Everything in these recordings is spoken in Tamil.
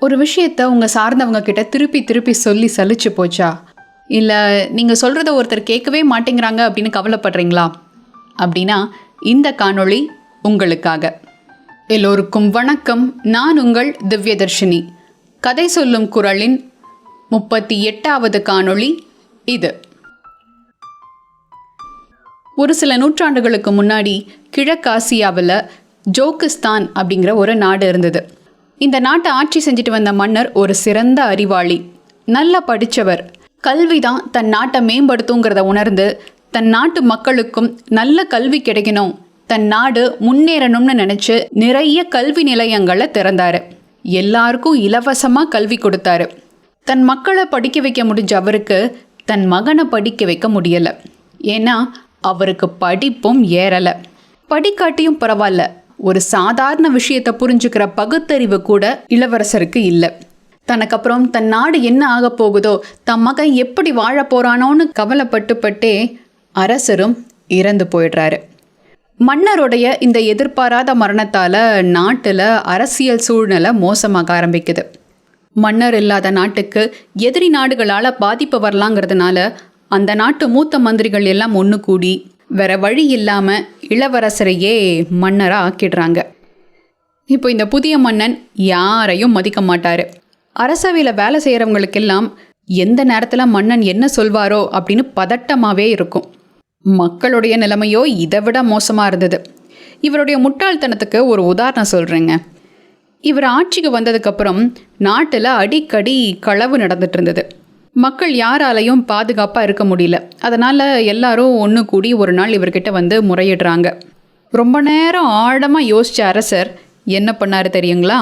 ஒரு விஷயத்த உங்கள் சார்ந்தவங்க கிட்ட திருப்பி திருப்பி சொல்லி சலிச்சு போச்சா? இல்லை நீங்கள் சொல்கிறத ஒருத்தர் கேட்கவே மாட்டேங்கிறாங்க அப்படின்னு கவலைப்படுறீங்களா? அப்படின்னா இந்த காணொளி உங்களுக்காக. எல்லோருக்கும் வணக்கம். நான் உங்கள் திவ்யதர்ஷினி. கதை சொல்லும் குரலின் முப்பத்தி எட்டாவது காணொளி இது. ஒரு சில நூற்றாண்டுகளுக்கு முன்னாடி கிழக்காசியாவில் ஜோக்கிஸ்தான் அப்படிங்கிற ஒரு நாடு இருந்தது. இந்த நாட்டை ஆட்சி செஞ்சுட்டு வந்த மன்னர் ஒரு சிறந்த அறிவாளி. நல்லா படித்தவர் கல்வி தான் தன் நாட்டை மேம்படுத்துங்கிறத உணர்ந்து தன் நாட்டு மக்களுக்கும் நல்ல கல்வி கிடைக்கணும். தன் நாடு முன்னேறணும்னு நினச்சி நிறைய கல்வி நிலையங்களை திறந்தாரு. எல்லாருக்கும் இலவசமாக கல்வி கொடுத்தாரு. தன் மக்களை படிக்க வைக்க முடிஞ்ச அவருக்கு தன் மகனை படிக்க வைக்க முடியலை. ஏன்னா அவருக்கு படிப்பும் ஏறலை. படிக்காட்டியும் பரவாயில்ல. ஒரு சாதாரண விஷயத்தை புரிஞ்சுக்கிற பகுத்தறிவு கூட இளவரசருக்கு இல்லை. தனக்கப்புறம் தன் நாடு என்ன ஆக போகுதோ தன் மகன் எப்படி வாழ போறானோன்னு கவலைப்பட்டுப்பட்டே அரசரும் இறந்து போயிடுறாரு. மன்னருடைய இந்த எதிர்பாராத மரணத்தால் நாட்டில் அரசியல் சூழ்நிலை மோசமாக ஆரம்பிக்குது. மன்னர் இல்லாத நாட்டுக்கு எதிரி நாடுகளால் பாதிப்பு வரலாங்கிறதுனால அந்த நாட்டு மூத்த மந்திரிகள் எல்லாம் ஒன்று கூடி வேற வழி இல்லாமல் இளவரசரையே மன்னராக ஆக்கிடுறாங்க. இப்போ இந்த புதிய மன்னன் யாரையும் மதிக்க மாட்டார். அரசவையில் வேலை செய்கிறவங்களுக்கெல்லாம் எந்த நேரத்தில் மன்னன் என்ன சொல்வாரோ அப்படின்னு பதட்டமாகவே இருக்கும். மக்களுடைய நிலைமையோ இதை விட மோசமாக இருந்தது. இவருடைய முட்டாள்தனத்துக்கு ஒரு உதாரணம் சொல்கிறேங்க இவர் ஆட்சிக்கு வந்ததுக்கப்புறம் நாட்டில் அடிக்கடி களவு நடந்துட்டு இருந்தது. மக்கள் யாராலையும் பாதுகாப்பாக இருக்க முடியல. அதனால் எல்லாரும் ஒன்று கூடி ஒரு நாள் இவர்கிட்ட வந்து முறையிடுறாங்க. ரொம்ப நேரம் ஆழமாக யோசித்த அரசர் என்ன பண்ணார் தெரியுங்களா?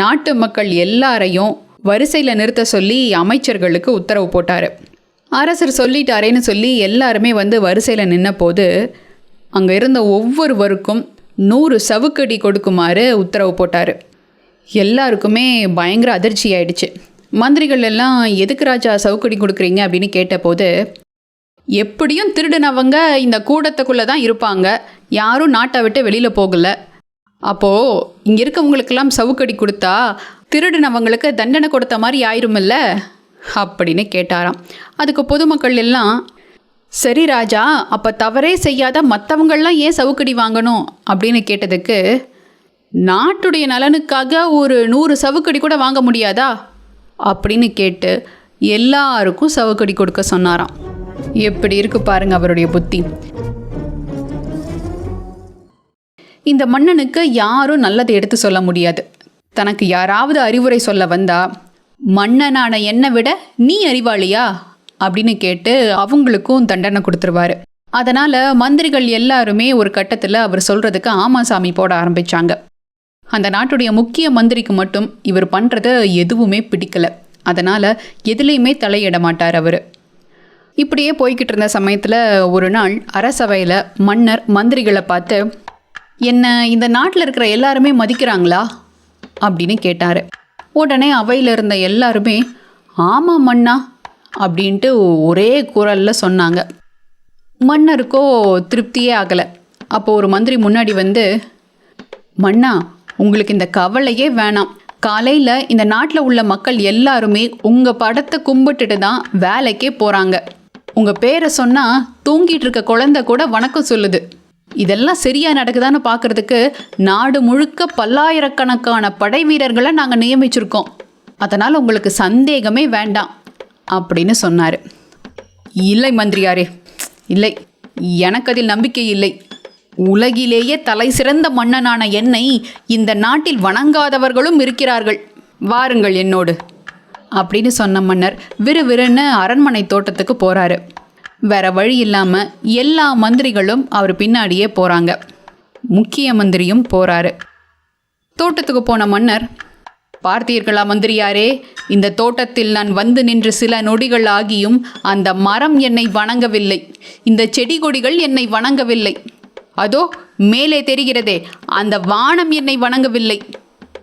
நாட்டு மக்கள் எல்லாரையும் வரிசையில் நிறுத்த சொல்லி அமைச்சர்களுக்கு உத்தரவு போட்டார். அரசர் சொல்லிட்டாரேன்னு சொல்லி எல்லாருமே வந்து வரிசையில் நின்ன போது அங்கே இருந்த ஒவ்வொருவருக்கும் நூறு சவுக்கடி கொடுக்குமாறு உத்தரவு போட்டார். எல்லாருக்குமே பயங்கர அதிர்ச்சி ஆயிடுச்சு. மந்திரிகள் எல்லாம் எதுக்கு ராஜா சவுக்கடி கொடுக்குறீங்க? அப்படின்னு கேட்டபோது எப்படியும் திருடினவங்க இந்த கூடத்துக்குள்ளே தான் இருப்பாங்க. யாரும் நாட்டை விட்டு வெளியில் போகலை. அப்போது இங்கே இருக்கவங்களுக்கெல்லாம் சவுக்கடி கொடுத்தா திருடினவங்களுக்கு தண்டனை கொடுத்த மாதிரி ஆயிருமில்ல? அப்படின்னு கேட்டாராம். அதுக்கு பொதுமக்கள் எல்லாம் சரி ராஜா அப்போ தவறே செய்யாத மற்றவங்கள்லாம் ஏன் சவுக்கடி வாங்கணும்? அப்படின்னு கேட்டதுக்கு நாட்டுடைய நலனுக்காக ஒரு நூறு சவுக்கடி கூட வாங்க முடியாதா? அப்படின்னு கேட்டு எல்லாருக்கும் சவுக்கடி கொடுக்க சொன்னாராம். எப்படி இருக்கு பாருங்க அவருடைய புத்தி. இந்த மன்னனுக்கு யாரும் நல்லதை எடுத்து சொல்ல முடியாது. தனக்கு யாராவது அறிவுரை சொல்ல வந்தா மன்னனான என்னை விட நீ அறிவாளியா? அப்படின்னு கேட்டு அவங்களுக்கும் தண்டனை கொடுத்துருவாரு. அதனால மந்திரிகள் எல்லாருமே ஒரு கட்டத்தில் அவர் சொல்றதுக்கு ஆமாசாமி போட ஆரம்பிச்சாங்க. அந்த நாட்டுடைய முக்கிய மந்திரிக்கு மட்டும் இவர் பண்ணுறது எதுவுமே பிடிக்கலை. அதனால் எதுலேயுமே தலையிட மாட்டார் அவர். இப்படியே போய்கிட்டு இருந்த சமயத்தில் ஒரு நாள் அரசவையில் மன்னர் மந்திரிகளை பார்த்து என்ன இந்த நாட்டில் இருக்கிற எல்லாருமே மதிக்கிறாங்களா? அப்படின்னு கேட்டார். உடனே அவையில் இருந்த எல்லாருமே ஆமாம் மன்னா அப்படின்ட்டு ஒரே குரலில் சொன்னாங்க. மன்னருக்கோ திருப்தியே ஆகலை. அப்போ ஒரு மந்திரி முன்னாடி வந்து மன்னா உங்களுக்கு இந்த கவலையே வேணாம். காலையில் இந்த நாட்டில் உள்ள மக்கள் எல்லாருமே உங்கள் படத்தை கும்பிட்டுட்டு தான் வேலைக்கே போகிறாங்க உங்கள் பேரை சொன்னால் தூங்கிட்டு இருக்க குழந்தை கூட வணக்கம் சொல்லுது. இதெல்லாம் சரியாக நடக்குதான்னு பார்க்குறதுக்கு நாடு முழுக்க பல்லாயிரக்கணக்கான படை வீரர்களை நாங்கள் நியமிச்சிருக்கோம். அதனால் உங்களுக்கு சந்தேகமே வேண்டாம் அப்படின்னு சொன்னார். இல்லை மந்திரியாரே இல்லை. எனக்கு அதில் நம்பிக்கை இல்லை. உலகிலேயே தலை சிறந்த மன்னனான என்னை இந்த நாட்டில் வணங்காதவர்களும் இருக்கிறார்கள். வாருங்கள் என்னோடு. அப்படின்னு சொன்ன மன்னர் விறுவிறுன்னு அரண்மனை தோட்டத்துக்கு போறாரு. வேற வழி இல்லாம எல்லா மந்திரிகளும் அவர் பின்னாடியே போறாங்க. முக்கிய மந்திரியும் போறாரு. தோட்டத்துக்கு போன மன்னர் பார்த்தீர்களா மந்திரியாரே இந்த தோட்டத்தில் நான் வந்து நின்று சில நொடிகள் ஆகியும் அந்த மரம் என்னை வணங்கவில்லை. இந்த செடி கொடிகள் என்னை வணங்கவில்லை. அதோ மேலே தெரிகிறதே அந்த வானம் என்னை வணங்கவில்லை.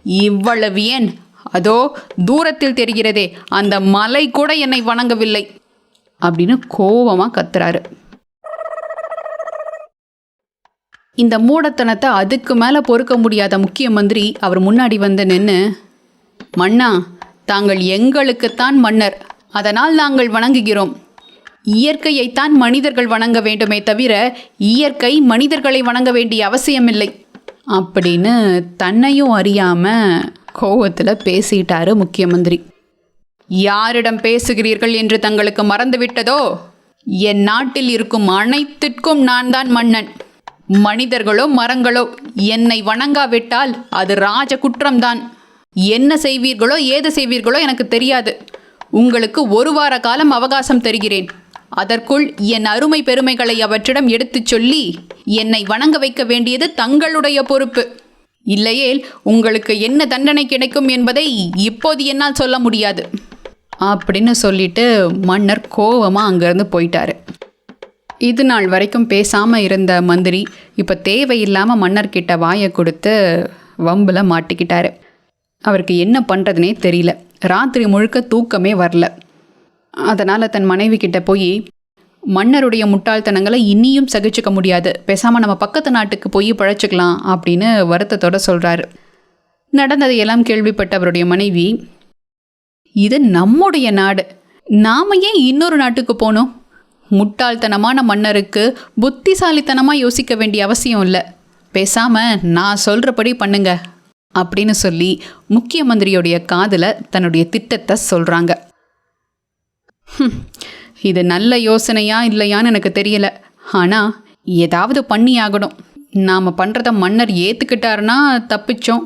இவ்வளவு ஏன்? அதோ தூரத்தில் தெரிகிறதே அந்த மலை கூட என்னை வணங்கவில்லை. அப்படின்னு கோபமாக கத்துறாரு. இந்த மூடத்தனத்தை அதுக்கு மேலே பொறுக்க முடியாத முக்கிய மந்திரி அவர் முன்னாடி வந்து நின்று மன்னா தாங்கள் எங்களுக்குத்தான் மன்னர். அதனால் நாங்கள் வணங்குகிறோம். இயற்கையைத்தான் மனிதர்கள் வணங்க வேண்டுமே தவிர இயற்கை மனிதர்களை வணங்க வேண்டிய அவசியமில்லை. அப்படின்னு தன்னையும் அறியாம கோவத்தில் பேசிட்டாரு முக்கியமந்திரி. யாரிடம் பேசுகிறீர்கள் என்று தங்களுக்கு மறந்துவிட்டதோ? என் நாட்டில் இருக்கும் அனைத்திற்கும் நான் தான் மன்னன். மனிதர்களோ மரங்களோ என்னை வணங்காவிட்டால் அது ராஜ குற்றம்தான். என்ன செய்வீர்களோ ஏது செய்வீர்களோ எனக்கு தெரியாது. உங்களுக்கு ஒரு வார காலம் அவகாசம் தருகிறேன். அதற்குள் என் அருமை பெருமைகளை அவற்றிடம் எடுத்துச் சொல்லி என்னை வணங்க வைக்க வேண்டியது தங்களுடைய பொறுப்பு. இல்லையேல் உங்களுக்கு என்ன தண்டனை கிடைக்கும் என்பதை இப்போது என்னால் சொல்ல முடியாது. அப்படின்னு சொல்லிட்டு மன்னர் கோவமாக அங்கேருந்து போயிட்டாரு. இது நாள் வரைக்கும் பேசாமல் இருந்த மந்திரி இப்போ தேவையில்லாமல் மன்னர்கிட்ட வாயை கொடுத்து வம்பில் மாட்டிக்கிட்டாரு. அவருக்கு என்ன பண்ணுறதுனே தெரியல. ராத்திரி முழுக்க தூக்கமே வரல. அதனால் தன் மனைவி கிட்ட போய் மன்னருடைய முட்டாள்தனங்களை இனியும் சகிச்சுக்க முடியாது. பேசாமல் நம்ம பக்கத்து நாட்டுக்கு போய் பழச்சிக்கலாம் அப்படின்னு வருத்தத்தோடு சொல்கிறாரு நடந்ததையெல்லாம் கேள்விப்பட்ட அவருடைய மனைவி இது நம்முடைய நாடு. நாம ஏன் இன்னொரு நாட்டுக்கு போகணும் முட்டாள்தனமான மன்னருக்கு புத்திசாலித்தனமாக யோசிக்க வேண்டிய அவசியம் இல்லை. பேசாமல் நான் சொல்கிறபடி பண்ணுங்க அப்படின்னு சொல்லி முக்கிய மந்திரியுடைய காதில் தன்னுடைய திட்டத்தை சொல்கிறாங்க இது நல்ல யோசனையா இல்லையான்னு எனக்கு தெரியல. ஆனால் ஏதாவது பண்ணி ஆகணும் நாம் பண்ணுறத மன்னர் ஏற்றுக்கிட்டாருன்னா தப்பிச்சோம்.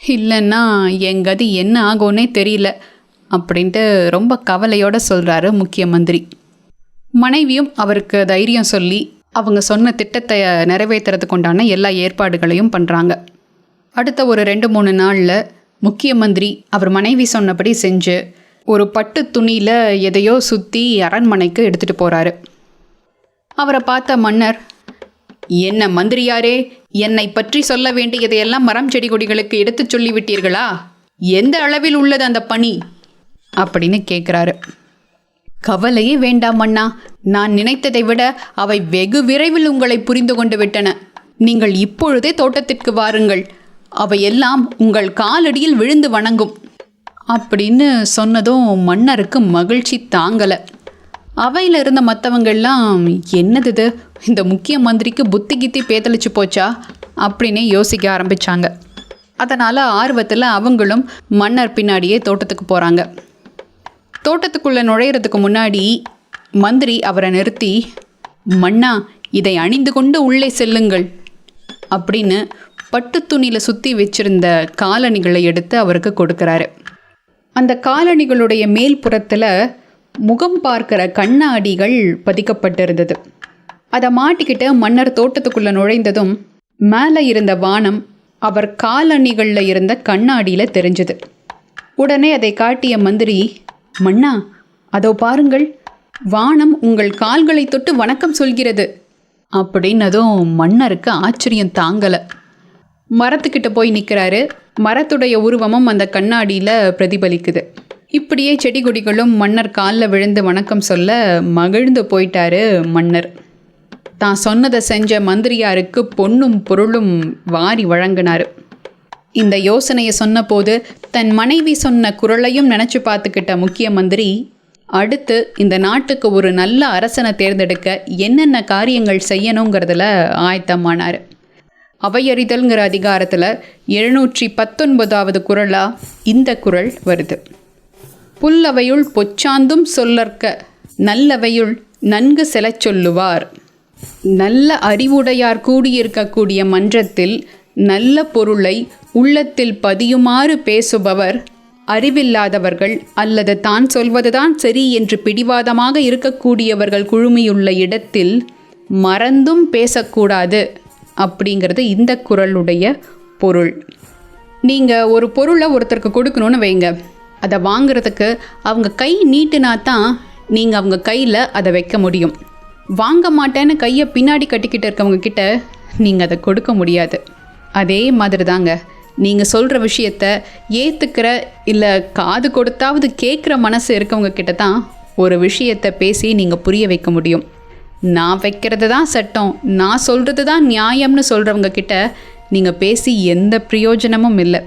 இல்லைன்னா என் கதி என்ன ஆகும்னே தெரியல அப்படின்ட்டு ரொம்ப கவலையோட சொல்கிறாரு முக்கிய மந்திரி மனைவியும் அவருக்கு தைரியம் சொல்லி அவங்க சொன்ன திட்டத்தை நிறைவேற்றுறதுக்கு உண்டான எல்லா ஏற்பாடுகளையும் பண்ணுறாங்க அடுத்த ஒரு ரெண்டு மூணு நாளில் முக்கிய மந்திரி அவர் மனைவி சொன்னபடி செஞ்சு ஒரு பட்டு துணியில் எதையோ சுற்றி அரண்மனைக்கு எடுத்துகிட்டு போகிறாரு அவரை பார்த்த மன்னர் என்ன மந்திரியாரே என்னை பற்றி சொல்ல வேண்டியதையெல்லாம் மரம் செடி கொடிகளுக்கு எடுத்துச் சொல்லிவிட்டீர்களா? எந்த அளவில் உள்ளது அந்த பணி? அப்படின்னு கேட்குறாரு கவலையே வேண்டாம் அண்ணா நான் நினைத்ததை விட அவை வெகு விரைவில் உங்களை புரிந்து கொண்டு விட்டன. நீங்கள் இப்பொழுதே தோட்டத்திற்கு வாருங்கள். அவையெல்லாம் உங்கள் காலடியில் விழுந்து வணங்கும். அப்படின்னு சொன்னதும் மன்னருக்கு மகிழ்ச்சி தாங்கலை. அவையில் இருந்த மற்றவங்கெல்லாம் என்னது இது? இந்த முக்கிய மந்திரிக்கு புத்தி கித்தி பேத்தளிச்சு போச்சா? அப்படின்னு யோசிக்க ஆரம்பிச்சாங்க. அதனால் ஆர்வத்தில் அவங்களும் மன்னர் பின்னாடியே தோட்டத்துக்கு போகிறாங்க தோட்டத்துக்குள்ளே நுழையிறதுக்கு முன்னாடி மந்திரி அவரை நிறுத்தி மன்னா இதை அணிந்து கொண்டு உள்ளே செல்லுங்கள் அப்படின்னு பட்டு துணியில் சுற்றி வச்சிருந்த காலணிகளை எடுத்து அவருக்கு கொடுக்குறாரு. அந்த காலணிகளுடைய மேல் புறத்தில் முகம் பார்க்கிற கண்ணாடிகள் பதிக்கப்பட்டிருந்தது. அதை மாட்டிக்கிட்டு மன்னர் தோட்டத்துக்குள்ளே நுழைந்ததும் மேலே இருந்த வானம் அவர் காலணிகளில் இருந்த கண்ணாடியில் தெரிஞ்சது. உடனே அதை காட்டிய மந்திரி மன்னா அதோ பாருங்கள் வானம் உங்கள் கால்களை தொட்டு வணக்கம் சொல்கிறது அப்படின்னதும் மன்னருக்கு ஆச்சரியம் தாங்கலை. மரத்துக்கிட்ட போய் நிற்கிறாரு மரத்துடைய உருவமும் அந்த கண்ணாடியில் பிரதிபலிக்குது. இப்படியே செடி கொடிகளும் மன்னர் காலில் விழுந்து வணக்கம் சொல்ல மகிழ்ந்து போயிட்டாரு மன்னர். தான் சொன்னதை செஞ்ச மந்திரியாருக்கு பொன்னும் பொருளும் வாரி வழங்கினார். இந்த யோசனையை சொன்னபோது தன் மனைவி சொன்ன குரலையும் நினச்சி பார்த்துக்கிட்ட முக்கிய மந்திரி அடுத்து இந்த நாட்டுக்கு ஒரு நல்ல அரசனை தேர்ந்தெடுக்க என்னென்ன காரியங்கள் செய்யணுங்கிறதுல ஆயத்தமானார். அவையறிதல்ங்கிற அதிகாரத்தில் எழுநூற்றி பத்தொன்பதாவது குரலாக இந்த குரல் வருது. புல்லவையுள் பொச்சாந்தும் சொல்லற்க நல்லவையுள் நன்கு செலச் சொல்லுவார். நல்ல அறிவுடையார் கூடியிருக்கக்கூடிய மன்றத்தில் நல்ல பொருளை உள்ளத்தில் பதியுமாறு பேசுபவர் அறிவில்லாதவர்கள் அல்லது தான் சொல்வதுதான் சரி என்று பிடிவாதமாக இருக்கக்கூடியவர்கள் குழுமியுள்ள இடத்தில் மறந்தும் பேசக்கூடாது. அப்படிங்கிறது இந்த குரலுடைய பொருள். நீங்கள் ஒரு பொருளை ஒருத்தருக்கு கொடுக்கணும்னு வைங்க. அதை வாங்குறதுக்கு அவங்க கை நீட்டுனா தான் நீங்கள் அவங்க கையில் அதை வைக்க முடியும். வாங்க மாட்டேன்னு கையை பின்னாடி கட்டிக்கிட்டு இருக்கவங்க கிட்ட நீங்கள் அதை கொடுக்க முடியாது. அதே மாதிரி தாங்க நீங்கள் சொல்கிற விஷயத்த ஏற்றுக்கிற இல்லை காது கொடுத்தாவது கேட்குற மனசு இருக்கவங்க கிட்ட தான் ஒரு விஷயத்தை பேசி நீங்கள் புரிய வைக்க முடியும். நான் வைக்கிறது தான் சட்டம் நான் சொல்கிறது தான் நியாயம்னு சொல்கிறவங்க கிட்ட நீங்கள் பேசி எந்த பிரயோஜனமும் இல்லை.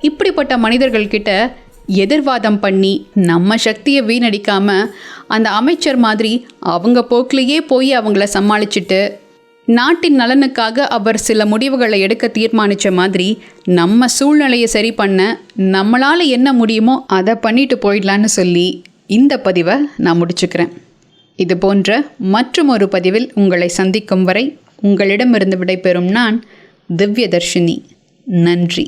இப்படிப்பட்ட மனிதர்கள்கிட்ட எதிர்வாதம் பண்ணி நம்ம சக்தியை வீணடிக்காமல் அந்த அமைச்சர் மாதிரி அவங்க போக்கிலேயே போய் அவங்கள சமாளிச்சுட்டு நாட்டின் நலனுக்காக அவர் சில முடிவுகளை எடுக்க தீர்மானித்த மாதிரி நம்ம சூழ்நிலையை சரி பண்ண நம்மளால் என்ன முடியுமோ அதை பண்ணிட்டு போயிடலான்னு சொல்லி இந்த பதிவை நான் முடிச்சுக்கிறேன். இது போன்ற மற்றும் ஒரு பதிவில் உங்களை சந்திக்கும் வரை உங்களிடமிருந்து விடைபெறும் நான் திவ்யதர்ஷினி. நன்றி.